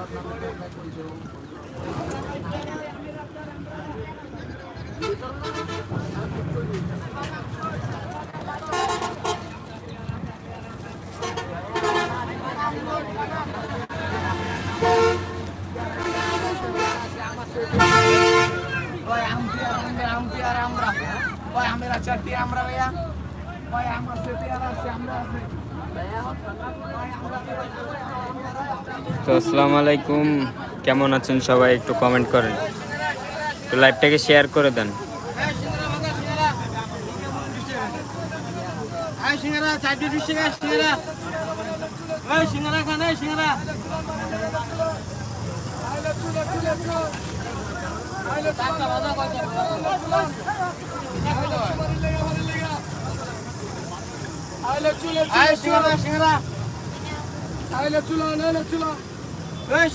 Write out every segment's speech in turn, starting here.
Wah, merah jadi amra ya. Wah, amra jadi amra, si amra sih. Bayar. তো আসসালামু আলাইকুম। কেমন আছেন সবাই একটু কমেন্ট করেন। তো লাইভটাকে শেয়ার করে দেন। আইলে চুলা আইলে চুলা আইলে চুলো। এই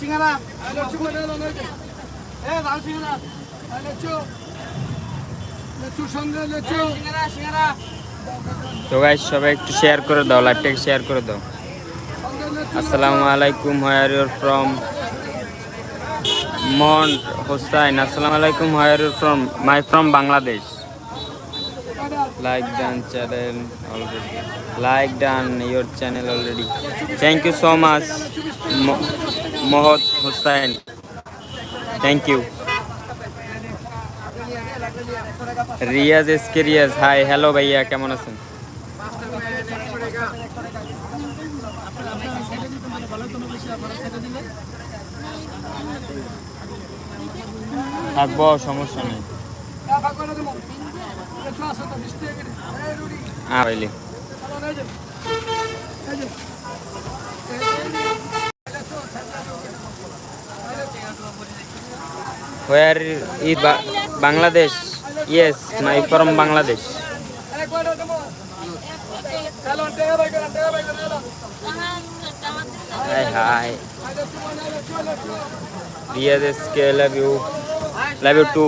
তো সবাই একটু শেয়ার করে দাও লাইভটাকে শেয়ার করে দাও। আসসালামু আলাইকুম হোয়ার ইউর ফ্রম মন হোসাইন আসসালামু আলাইকুম where your from my from Bangladesh like done channel already like done your channel already thank you so much Mahat Hossain thank you Riaz SK Riaz hi hello ভাইয়া, কেমন আছেন? থাকব, সমস্যা নেই। আইলি where E Bangladesh yes my from Bangladesh hi hi K love you love you too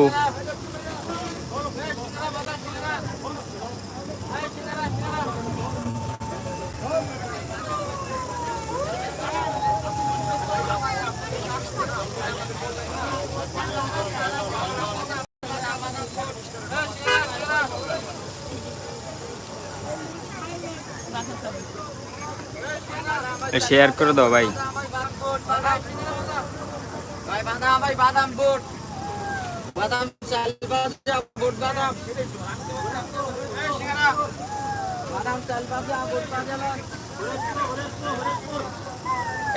share করে দাও ভাই। ভাই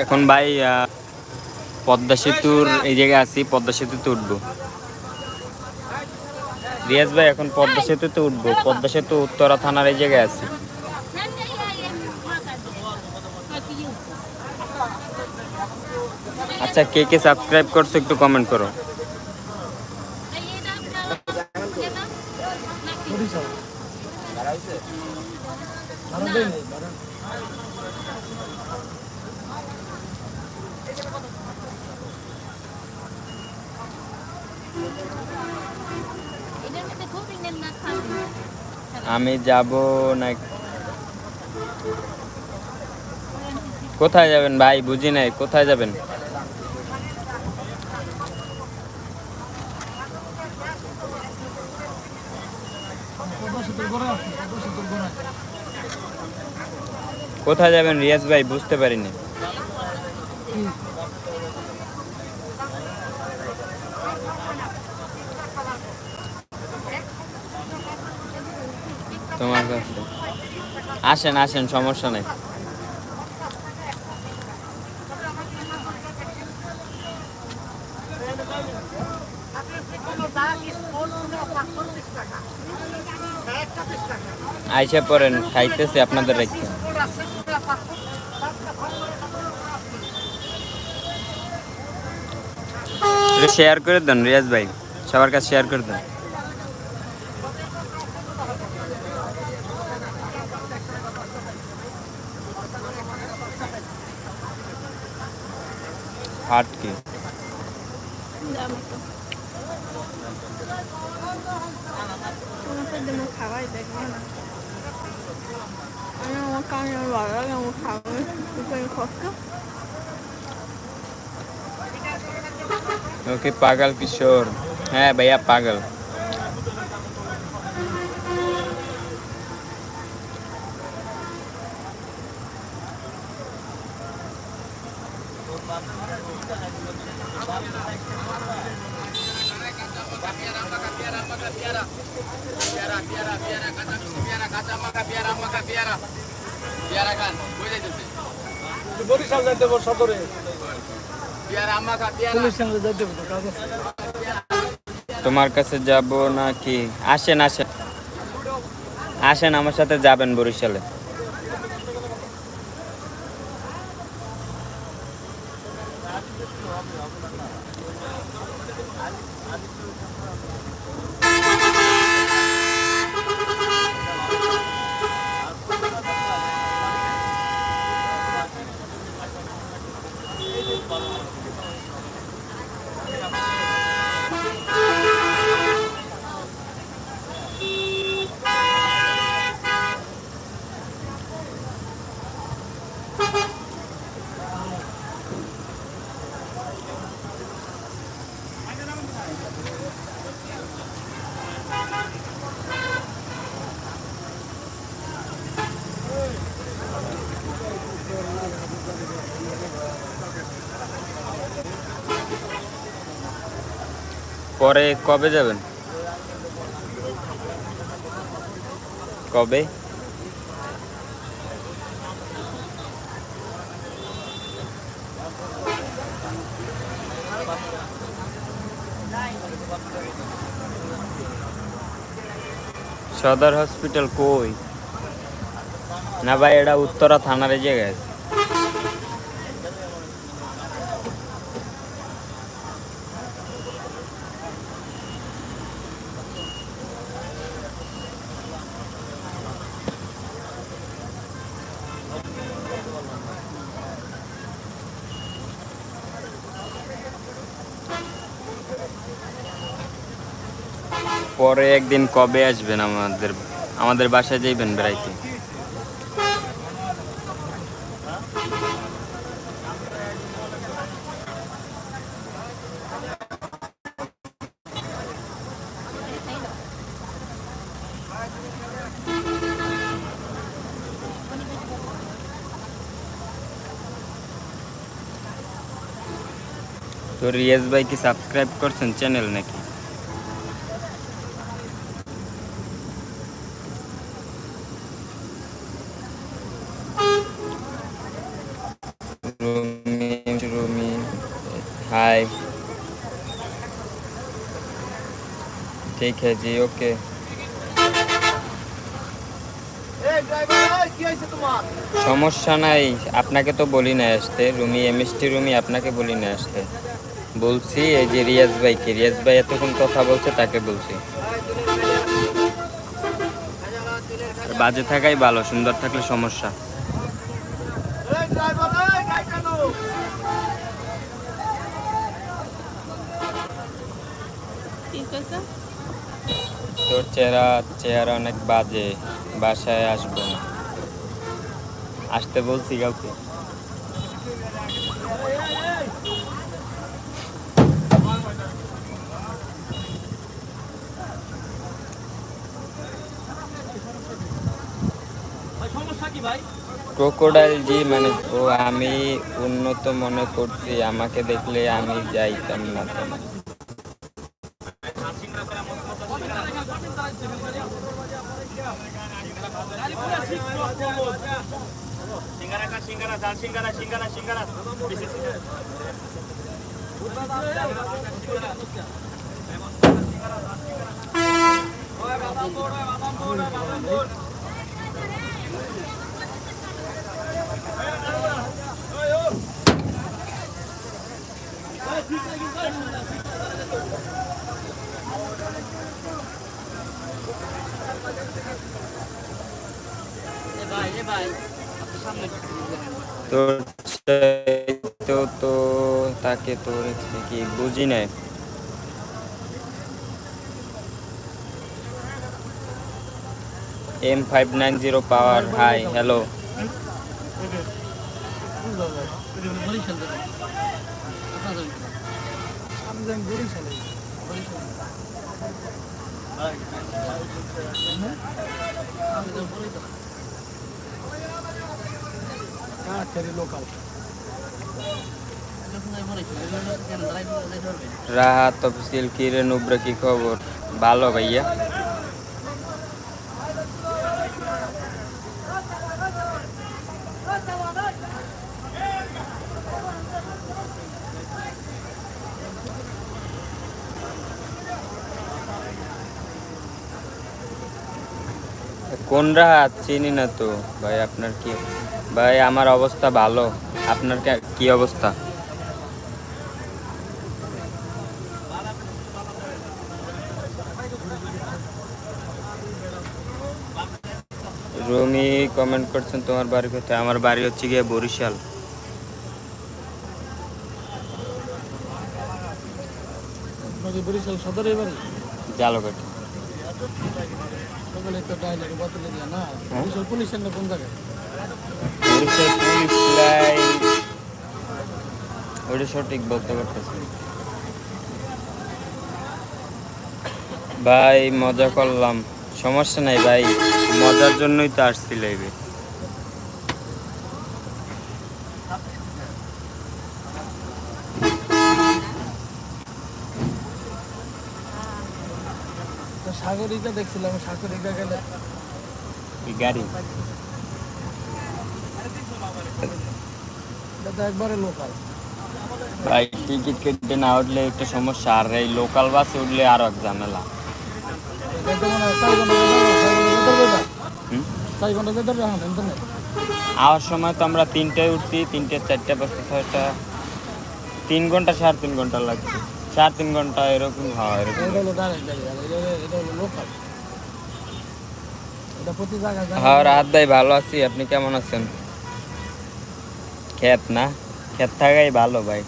এখন ভাই পদ্মা সেতুর এই জায়গায় আছি পদ্মা সেতুতে উঠবো। রিয়াজ ভাই এখন পদ্মা সেতুতে উঠবো। পদ্মা সেতু উত্তরা থানার এই জায়গায় আছি। আচ্ছা কে কে সাবস্ক্রাইব করছ একটু কমেন্ট করো। আমি যাব না কোথায় যাবেন ভাই? বুঝি নাই, কোথায় যাবেন? কোথায় যাবেন রিয়াজ ভাই? বুঝতে পারিনি। তোমার কাছে। আসেন আসেন সমস্যা নেই। আইসা পড়েন, খাইতেছে আপনাদের রেখে। শেয়ার করে দেন, রিয়াজ ভাই। সবার কাছে শেয়ার করে দেন। হাট কি? লাগে আমার খাবার সুপারি কষ্ট ওকে পাগল কিশোর হ্যাঁ ভাইয়া পাগল তোমার কাছে যাব নাকি? আসেন আসেন। আসেন আমার সাথে যাবেন বরিশালে। পরে কবে যাবেন? কবে? সদর হসপিটাল কই? না ভাই এটা উত্তরা থানার জায়গায় আছে। পরে একদিন কবে আসবেন আমাদের আমাদের বাসায় যাইবেন বেড়াইতে? তো রিয়াজ ভাই কি সাবস্ক্রাইব করছেন চ্যানেল নাকি? এই ড্রাইভার কি হয়েছে তোমার? সমস্যা নাই আপনাকে তো বলি না আসতে। রুমি এমএসটি রুমি আপনাকে বলি না আসতে। বলছি এই যে রিয়াজ ভাইকে রিয়াজ ভাই এতক্ষণ কথা বলছে তাকে বলছি। বাজে থাকাই ভালো সুন্দর থাকলে সমস্যা। ঠিক আছে। তোর চেহারা চেহারা অনেক বাজে, বাসায় আসব না আসতে বলছি কাউকে ক্রোকোডাইল জি মানে ও আমি উন্নত মনে করছি, আমাকে দেখলে আমি যাইতাম না তেমন। সিঙ্গারা কা সিঙ্গারা সিঙ্গারা সিঙ্গারা। সিঙ্গারা। তোর চাইতেও তো তাকে তোর কি বুঝি নাই। M five nine zero power, hi, hello. আমি যাই বরিশালে আচ্ছা লোকাল রাহাত তফসিল কিরে নুব্রা কি খবর? ভালো ভাইয়া। কোন রাহাত চিনি না তো। ভাই আপনার কি ভাই আমার অবস্থা ভালো। আপনার কি অবস্থা? রুমি কমেন্ট করছেন তোমার বাড়ি কোথায়? আমার বাড়ি হচ্ছে গিয়ে বরিশাল। বরিশাল সদরে বাড়ি? জালঘাটি সকালে তো ডাইলারি বোতলে দিয়া না? হ্যাঁ? পুলিশের না কোন জায়গায়? বরিশাল পুলিশ লাইন ওটা সঠিক বলতে পারতেছি ভাই মজা করলাম। সমস্যা নাই ভাই মজার জন্যই তো আসছি লাইভে সাগরিকা দেখছিলাম সাগরিকা গেলে। গাড়ি। এটা তো একবারে লোকাল ভাই টিকিট কেটে না উঠলে একটু সমস্যা আর এই লোকাল বাসে উঠলে আরও এক ঝামেলা। আওয়ার সময় তো আমরা তিনটায় উঠছি তিনটে চারটে পাঁচটা ছয়টা। তিন ঘণ্টা সাড়ে তিন ঘণ্টা লাগছে সাড়ে তিন ঘণ্টা এরকম হয় এরকম। হ্যাঁ রাহাত ভাই ভালো আছি। আপনি কেমন আছেন? ক্ষেত না? ক্ষেত থাকাই ভালো ভাই।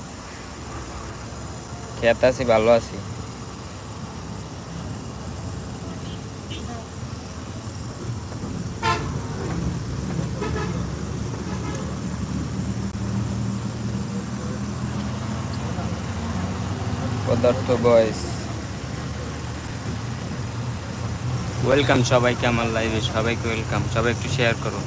ক্ষেত আছি ভালো আছি। পদার্থ বয়স। ওয়েলকাম সবাইকে আমার লাইভে সবাইকে ওয়েলকাম সবাই একটু শেয়ার করুন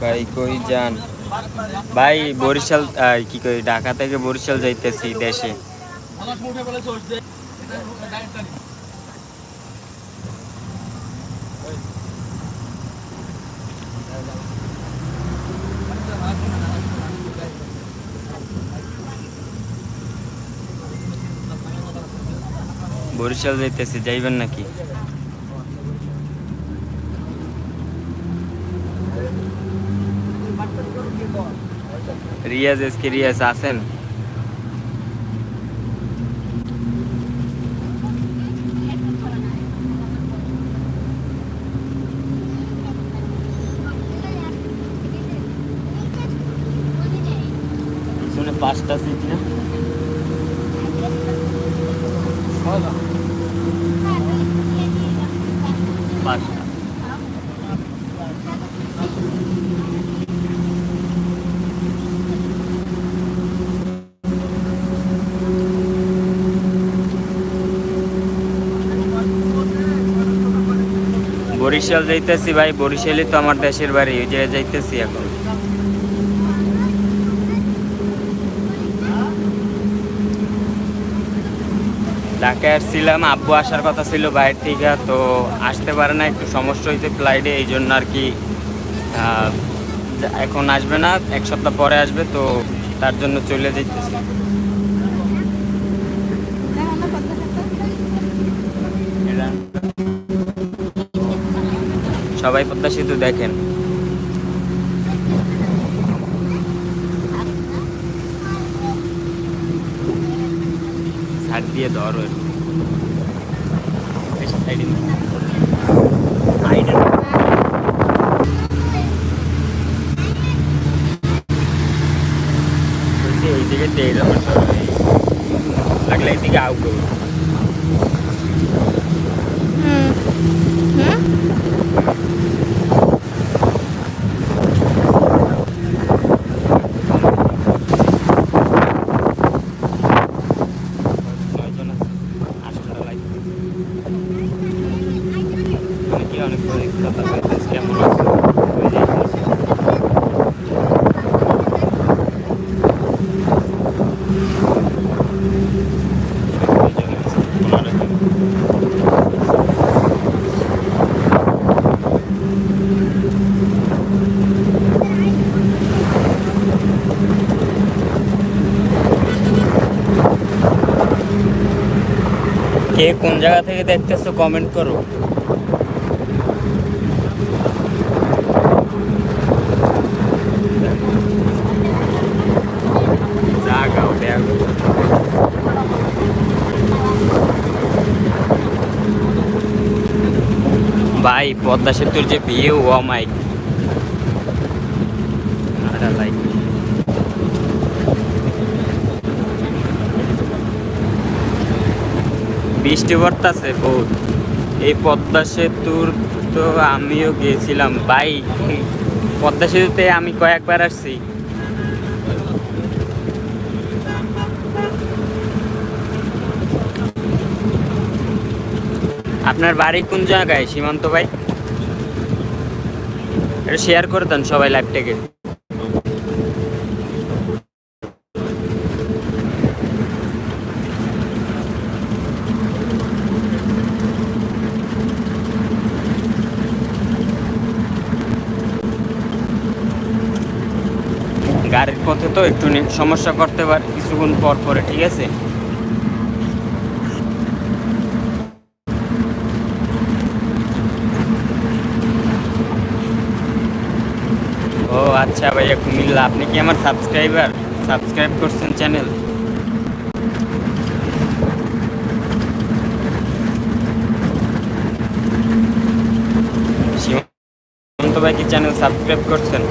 ভাই, কই যান? ভাই, বরিশাল কি কই, ঢাকা থেকে বরিশাল যাইতেছি দেশে। বরিশাল যাইতেছি, যাইবেন নাকি? রিয়াজ এসকে রিয়াজ পিছনে পাঁচটা সিট না ছয়টা পাঁচটা বরিশাল যাইতেছি ভাই, বরিশালই তো আমার দেশের বাড়ি, ওই জায়গায় যাইতেছি এখন। ঢাকায় আসছিলাম, আব্বু আসার কথা ছিল বাইরে থেকে, তো আসতে পারে না, একটু সমস্যা হয়েছে ফ্লাইটে এই জন্য আর কি এখন আসবে না, এক সপ্তাহ পরে আসবে, তো তার জন্য চলে যেতেছি সবাই সেতু দেখেন। সাইড দিয়ে ধরো। বেশি সাইডে সাইডে এই দিকে লাগলে এইদিকে আউ করব অনেকে অনেক বলতেছে কেমন আছে। কে কোন জায়গা থেকে দেখতেছো কমেন্ট করো ভাই, পদ্মা সেতুর যে ভিউ ও মাই লাইক বৃষ্টি পড়তেছে বহুত। এই পদ্মা সেতুর তো আমিও গিয়েছিলাম ভাই, পদ্মা সেতুতে আমি কয়েকবার আসছি। আপনার বাড়ি কোন জায়গায়, সীমান্ত ভাই? এটা শেয়ার করে দেন সবাই লাইভটাকে গাড়ির পথে তো একটু সমস্যা করতে পারে, কিছুক্ষণ পর পরে, ঠিক আছে ও আচ্ছা ভাইয়া কুমিল্লা আপনি কি আমার সাবস্ক্রাইবার সাবস্ক্রাইব করছেন চ্যানেল ভাই, কি চ্যানেল সাবস্ক্রাইব করছেন?